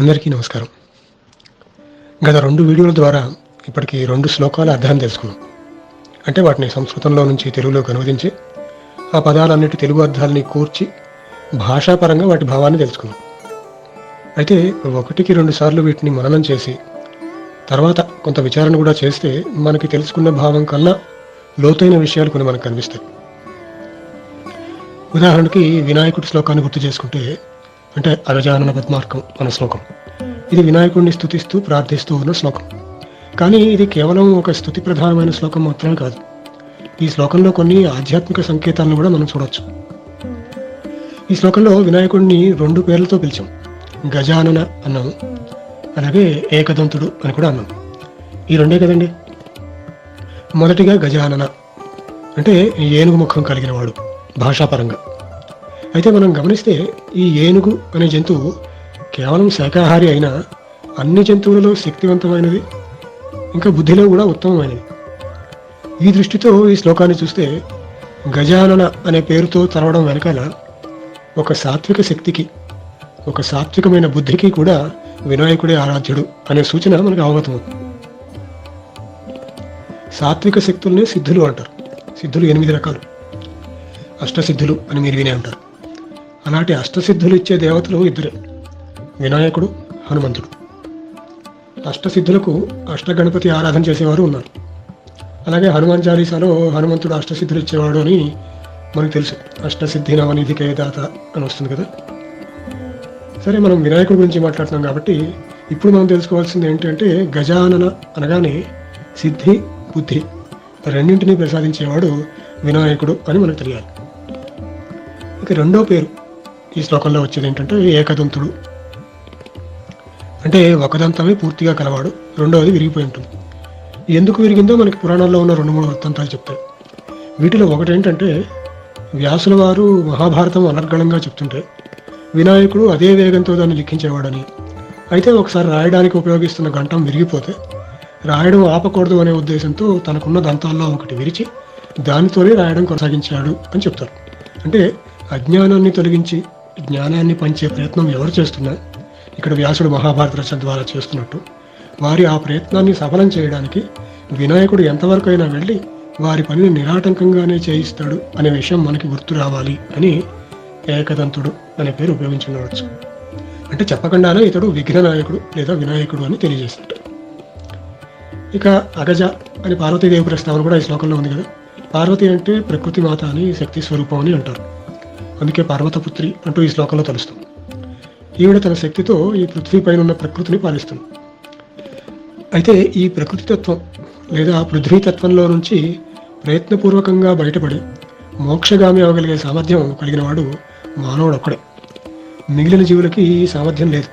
అందరికీ నమస్కారం. గత రెండు వీడియోల ద్వారా ఇప్పటికి రెండు శ్లోకాల అర్థాన్ని తెలుసుకున్నాం. అంటే వాటిని సంస్కృతంలో నుంచి తెలుగులోకి అనువదించి ఆ పదాలన్నిటి తెలుగు అర్థాలని కూర్చి భాషాపరంగా వాటి భావాన్ని తెలుసుకున్నాం. అయితే ఒకటికి రెండు సార్లు వీటిని మననం చేసి తర్వాత కొంత విచారణ కూడా చేస్తే మనకి తెలుసుకున్న భావం కన్నా లోతైన విషయాలు కొన్ని మనకు కనిపిస్తాయి. ఉదాహరణకి వినాయకుడి శ్లోకాన్ని గుర్తు చేసుకుంటే అంటే అగజానన పద్మార్కం అన్న శ్లోకం. ఇది వినాయకుడిని స్థుతిస్తూ ప్రార్థిస్తూ ఉన్న శ్లోకం. కానీ ఇది కేవలం ఒక స్థుతి ప్రధానమైన శ్లోకం మాత్రమే కాదు. ఈ శ్లోకంలో కొన్ని ఆధ్యాత్మిక సంకేతాలను కూడా మనం చూడవచ్చు ఈ శ్లోకంలో వినాయకుడిని రెండు పేర్లతో పిలిచాం. గజానన అన్నాము అలాగే ఏకదంతుడు అని కూడా అన్నాం. ఈ రెండే కదండి? మొదటిగా గజానన. అంటే ఏనుగు ముఖం కలిగిన వాడు భాషాపరంగా. అయితే మనం గమనిస్తే ఈ ఏనుగు అనే జంతువు కేవలం శాకాహారి అయినా అన్ని జంతువులలో శక్తివంతమైనది ఇంకా బుద్ధిలో కూడా ఉత్తమమైనది. ఈ దృష్టితో ఈ శ్లోకాన్ని చూస్తే గజానన అనే పేరుతో తరవడం వెనకాల ఒక సాత్విక శక్తికి ఒక సాత్వికమైన బుద్ధికి కూడా వినాయకుడే ఆరాధ్యుడు అనే సూచన మనకు అవగతమవుతుంది. సాత్విక శక్తుల్ని సిద్ధులు అంటారు. సిద్ధులు ఎనిమిది రకాలు. అష్టసిద్ధులు అని మీరు వినే ఉంటారు. అలాంటి అష్టసిద్ధులు ఇచ్చే దేవతలు ఇద్దరే. వినాయకుడు హనుమంతుడు. అష్టసిద్ధులకు అష్టగణపతి ఆరాధన చేసేవారు ఉన్నారు. అలాగే హనుమాన్ చాలీసాలో హనుమంతుడు అష్టసిద్ధులు ఇచ్చేవాడు అని మనకు తెలుసు. అష్టసిద్ధి నవనిధికే దాత అని వస్తుంది కదా. సరే మనం వినాయకుడి గురించి మాట్లాడుతున్నాం కాబట్టి ఇప్పుడు మనం తెలుసుకోవాల్సింది ఏంటంటే గజానన అనగానే సిద్ధి బుద్ధి రెండింటినీ ప్రసాదించేవాడు వినాయకుడు అని మనకు తెలియాలి. ఇక రెండో పేరు ఈ శ్లోకంలో వచ్చేది ఏంటంటే ఏకదంతుడు. అంటే ఒక దంతమే పూర్తిగా కలవాడు రెండవది విరిగిపోయి ఉంటుంది. ఎందుకు విరిగిందో మనకి పురాణాల్లో ఉన్న రెండు మూడు వృత్తాంతాలు చెప్తాయి. వీటిలో ఒకటి ఏంటంటే వ్యాసుల వారు మహాభారతం అనర్గళంగా చెప్తుంటే వినాయకుడు అదే వేగంతో దాన్ని లిఖించేవాడని. అయితే ఒకసారి రాయడానికి ఉపయోగిస్తున్న గంటం విరిగిపోతే రాయడం ఆపకూడదు అనే ఉద్దేశంతో తనకున్న దంతాల్లో ఒకటి విరిచి దానితోనే రాయడం కొనసాగించాడు అని చెప్తారు. అంటే అజ్ఞానాన్ని తొలగించి జ్ఞానాన్ని పంచే ప్రయత్నం ఎవరు చేస్తున్నా ఇక్కడ వ్యాసుడు మహాభారత రచన ద్వారా చేస్తున్నట్టు. వారి ఆ ప్రయత్నాన్ని సఫలం చేయడానికి వినాయకుడు ఎంతవరకు అయినా వెళ్ళి వారి పనిని నిరాటంకంగానే చేయిస్తాడు అనే విషయం మనకి గుర్తు రావాలి అని ఏకదంతుడు అనే పేరు ఉపయోగించుండవచ్చు అంటే చెప్పకుండానే ఇతడు విఘ్న నాయకుడు లేదా వినాయకుడు అని తెలియజేస్తాడు ఇక అగజ అని పార్వతీదేవి ప్రస్తావన కూడా ఈ శ్లోకంలో ఉంది కదా. పార్వతి అంటే ప్రకృతి మాత అని శక్తి స్వరూపం అని అంటారు. అందుకే పార్వతపుత్రి అంటూ ఈ శ్లోకంలో తెలుస్తుంది. ఈవిడ తన శక్తితో ఈ పృథ్వీ పైన ఉన్న ప్రకృతిని పాలిస్తుంది. అయితే ఈ ప్రకృతి తత్వం లేదా పృథ్వీతత్వంలో నుంచి ప్రయత్నపూర్వకంగా బయటపడి మోక్షగామి అవ్వగలిగే సామర్థ్యం కలిగిన వాడు మానవుడు ఒక్కడే మిగిలిన జీవులకి ఈ సామర్థ్యం లేదు.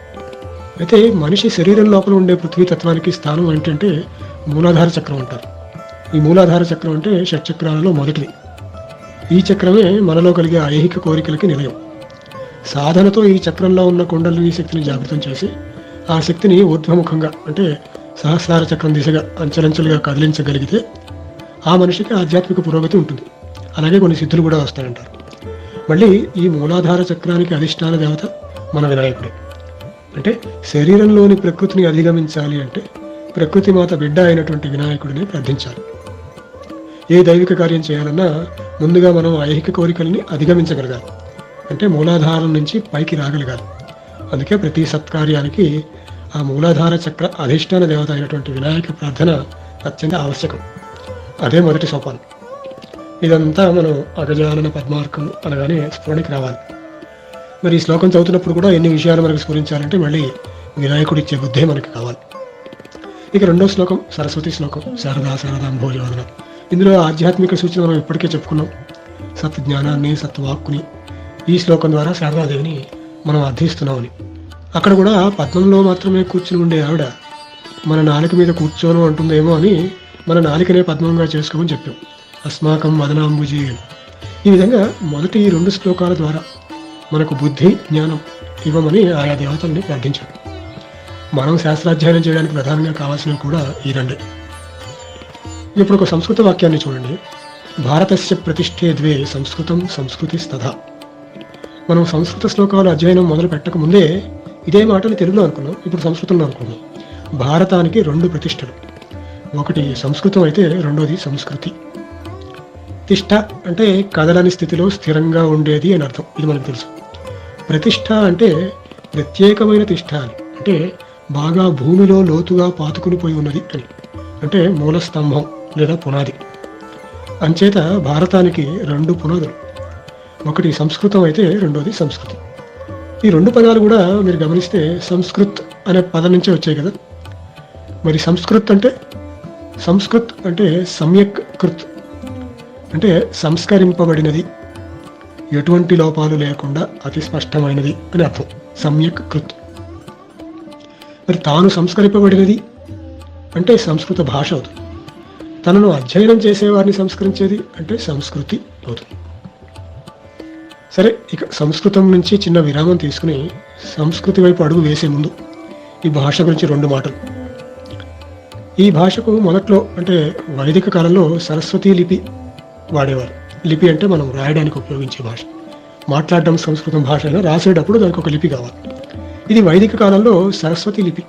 అయితే మనిషి శరీరం లోపల ఉండే పృథ్వీ తత్వానికి స్థానం ఏంటంటే మూలాధార చక్రం అంటారు. ఈ మూలాధార చక్రం అంటే షట్చక్రాలలో మొదటిది. ఈ చక్రమే మనలో కలిగే ఐహిక కోరికలకి నిలయం. సాధనతో ఈ చక్రంలో ఉన్న కుండలిని శక్తిని జాగృతం చేసి ఆ శక్తిని ఊర్ధ్వముఖంగా అంటే సహస్రార చక్రం దిశగా అంచెలంచెలుగా కదిలించగలిగితే ఆ మనిషికి ఆధ్యాత్మిక పురోగతి ఉంటుంది. అలాగే కొన్ని సిద్ధులు కూడా వస్తాయంటారు. మళ్ళీ ఈ మూలాధార చక్రానికి అధిష్టాన దేవత మన వినాయకుడే. అంటే శరీరంలోని ప్రకృతిని అధిగమించాలి అంటే ప్రకృతి మాత బిడ్డ అయినటువంటి వినాయకుడిని ప్రార్థించాలి. ఏ దైవిక కార్యం చేయాలన్నా ముందుగా మనం ఐహిక కోరికల్ని అధిగమించగలగాలి. అంటే మూలాధారం నుంచి పైకి రాగలగాలి. అందుకే ప్రతి సత్కార్యానికి ఆ మూలాధార చక్ర అధిష్టాన దేవత అయినటువంటి వినాయక ప్రార్థన అత్యంత ఆవశ్యకం. అదే మొదటి సోపానం. ఇదంతా మనం అగజానన పద్మార్కం అనగానే స్ఫురణకి రావాలి. మరి ఈ శ్లోకం చదువుతున్నప్పుడు కూడా ఎన్ని విషయాలు మనకు స్ఫురించాలంటే మళ్ళీ వినాయకుడు ఇచ్చే బుద్ధే మనకి కావాలి. ఇక రెండో శ్లోకం సరస్వతి శ్లోకం శారదా శారదాం భోజవదన ఇందులో ఆధ్యాత్మిక సూచన మనం ఇప్పటికే చెప్పుకున్నాం. సత్ జ్ఞానాన్ని సత్వాక్కుని ఈ శ్లోకం ద్వారా శారదాదేవిని మనం అర్థిస్తున్నామని. అక్కడ కూడా పద్మంలో మాత్రమే కూర్చుని ఉండే ఆవిడ మన నాలుక మీద కూర్చోను అంటుందేమో అని మన నాలికనే పద్మంగా చేసుకోమని చెప్పాం. అస్మాకం వదనాంబుజీ. అని ఈ విధంగా మొదటి ఈ రెండు శ్లోకాల ద్వారా మనకు బుద్ధి జ్ఞానం ఇవ్వమని ఆయా దేవతల్ని ప్రార్థించాడు. మనం శాస్త్రాధ్యయనం చేయడానికి ప్రధానంగా కావాల్సినవి కూడా ఈ రెండే. ఇప్పుడు ఒక సంస్కృత వాక్యాన్ని చూడండి. భారతస్య ప్రతిష్ఠే ద్వే సంస్కృతం సంస్కృతి స్తథ మనం సంస్కృత శ్లోకాలు అధ్యయనం మొదలు పెట్టక ముందే ఇదే మాటలు తెలుగులో అనుకున్నాం. ఇప్పుడు సంస్కృతంలో అనుకున్నాం భారతానికి రెండు ప్రతిష్టలు. ఒకటి సంస్కృతం అయితే రెండోది సంస్కృతి. తిష్ట అంటే కదలని స్థితిలో స్థిరంగా ఉండేది అని అర్థం. ఇది మనకు తెలుసు. ప్రతిష్ట అంటే ప్రత్యేకమైన తిష్ట అని. అంటే బాగా భూమిలో లోతుగా పాతుకుని పోయి ఉన్నది అని. అంటే మూలస్తంభం. లేదా పునాది. అంచేత భారతానికి రెండు పునాదులు. ఒకటి సంస్కృతం అయితే రెండోది సంస్కృతి. ఈ రెండు పదాలు కూడా మీరు గమనిస్తే సంస్కృత్ అనే పదం నుంచే వచ్చాయి కదా. మరి సంస్కృత్ అంటే? సంస్కృత్ అంటే సమ్యక్ కృత్. అంటే సంస్కరింపబడినది. ఎటువంటి లోపాలు లేకుండా అతి స్పష్టమైనది అని అర్థం. సమ్యక్ కృత్. మరి తాను సంస్కరింపబడినది అంటే సంస్కృత భాష అవుతుంది. తనను అధ్యయనం చేసేవారిని సంస్కరించేది అంటే సంస్కృతి అవుతుంది. సరే ఇక సంస్కృతం నుంచి చిన్న విరామం తీసుకుని సంస్కృతి వైపు అడుగు వేసే ముందు ఈ భాష గురించి రెండు మాటలు. ఈ భాషకు మొదట్లో అంటే వైదిక కాలంలో సరస్వతి లిపి వాడేవారు. లిపి అంటే మనం రాయడానికి ఉపయోగించే భాష. మాట్లాడడం సంస్కృతం భాష అయినా రాసేటప్పుడు దానికి ఒక లిపి కావాలి. ఇది వైదిక కాలంలో సరస్వతి లిపి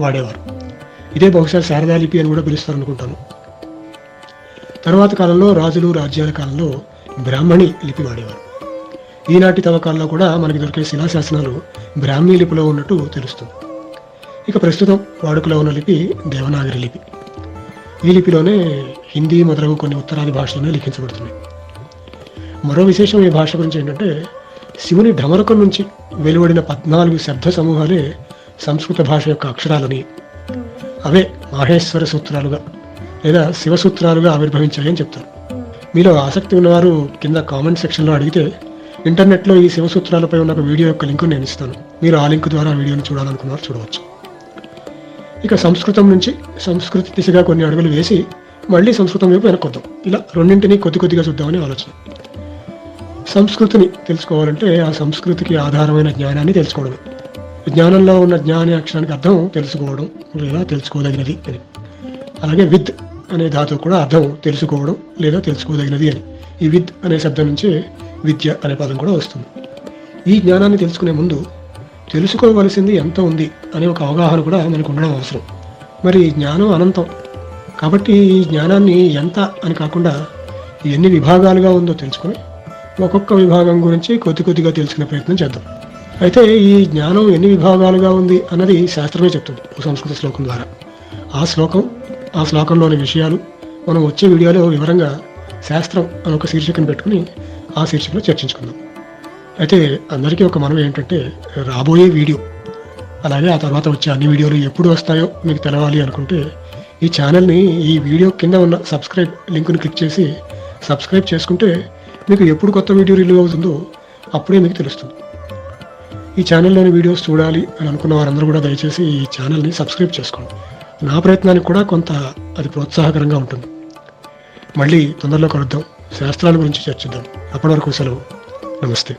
వాడేవారు. ఇదే బహుశా శారదా లిపి అని కూడా పిలుస్తారు అనుకుంటాను తర్వాత కాలంలో రాజులు రాజ్యాల కాలంలో బ్రాహ్మణి లిపి వాడేవారు. ఈనాటి తవ్వకాల్లో కూడా మనకి దొరికే శిలాశాసనాలు బ్రాహ్మీ లిపిలో ఉన్నట్టు తెలుస్తుంది. ఇక ప్రస్తుతం వాడుకలో ఉన్న లిపి దేవనాగరి లిపి. ఈ లిపిలోనే హిందీ మొదలగు కొన్ని ఉత్తరాది భాషలోనే లిఖించబడుతున్నాయి. మరో విశేషం ఈ భాష గురించి ఏంటంటే శివుని ఢమరకం నుంచి వెలువడిన పద్నాలుగు శబ్ద సమూహాలే సంస్కృత భాష యొక్క అక్షరాలని అవే మాహేశ్వర సూత్రాలుగా లేదా శివ సూత్రాలుగా ఆవిర్భవించాయి అని చెప్తారు. మీలో ఆసక్తి ఉన్నవారు కింద కామెంట్ సెక్షన్లో అడిగితే ఇంటర్నెట్లో ఈ శివ సూత్రాలపై ఉన్న ఒక వీడియో యొక్క లింక్ నేను ఇస్తాను. మీరు ఆ లింక్ ద్వారా వీడియోని చూడాలనుకున్నారు చూడవచ్చు. ఇక సంస్కృతం నుంచి సంస్కృతి దిశగా కొన్ని అడుగులు వేసి మళ్ళీ సంస్కృతం వైపు వెనకొద్దాం ఇలా రెండింటిని కొద్ది కొద్దిగా చూద్దామని ఆలోచన. సంస్కృతిని తెలుసుకోవాలంటే ఆ సంస్కృతికి ఆధారమైన జ్ఞానాన్ని తెలుసుకోవడమే. జ్ఞానంలో ఉన్న జ్ఞాని అక్షరానికి అర్థం తెలుసుకోవడం లేదా తెలుసుకోదగినది అని. అలాగే విత్ అనే ధాతువు కూడా అర్థం తెలుసుకోవడం లేదా తెలుసుకోదగినది అని. ఈ విద్ అనే శబ్దం నుంచి విద్య అనే పదం కూడా వస్తుంది. ఈ జ్ఞానాన్ని తెలుసుకునే ముందు తెలుసుకోవలసింది ఎంత ఉంది అనే ఒక అవగాహన కూడా మనకు ఉండడం అవసరం. మరి జ్ఞానం అనంతం. కాబట్టి ఈ జ్ఞానాన్ని ఎంత అని కాకుండా ఎన్ని విభాగాలుగా ఉందో తెలుసుకొని ఒక్కొక్క విభాగం గురించి కొద్ది కొద్దిగా తెలుసుకునే ప్రయత్నం చేద్దాం. అయితే ఈ జ్ఞానం ఎన్ని విభాగాలుగా ఉంది అన్నది శాస్త్రమే చెప్తుంది. సంస్కృత శ్లోకం ద్వారా. ఆ శ్లోకం ఆ శ్లోకంలోని విషయాలు మనం వచ్చే వీడియోలో వివరంగా శాస్త్రం అని ఒక శీర్షికను పెట్టుకుని ఆ శీర్షికలో చర్చించుకుందాం. అయితే అందరికీ ఒక మనం ఏంటంటే రాబోయే వీడియో అలాగే ఆ తర్వాత వచ్చే అన్ని వీడియోలు ఎప్పుడు వస్తాయో మీకు తెలవాలి అనుకుంటే ఈ ఛానల్ని ఈ వీడియో కింద ఉన్న సబ్స్క్రైబ్ లింక్ని క్లిక్ చేసి సబ్స్క్రైబ్ చేసుకుంటే మీకు ఎప్పుడు కొత్త వీడియో రిలీవ్ అవుతుందో అప్పుడే మీకు తెలుస్తుంది. ఈ ఛానల్లోని వీడియోస్ చూడాలి అని అనుకున్న వారందరూ కూడా దయచేసి ఈ ఛానల్ని సబ్స్క్రైబ్ చేసుకోండి. నా ప్రయత్నానికి కూడా కొంత అది ప్రోత్సాహకరంగా ఉంటుంది. మళ్ళీ తొందరలో కలుద్దాం. శాస్త్రాల గురించి చర్చిద్దాం. అప్పటి వరకు సెలవు. నమస్తే.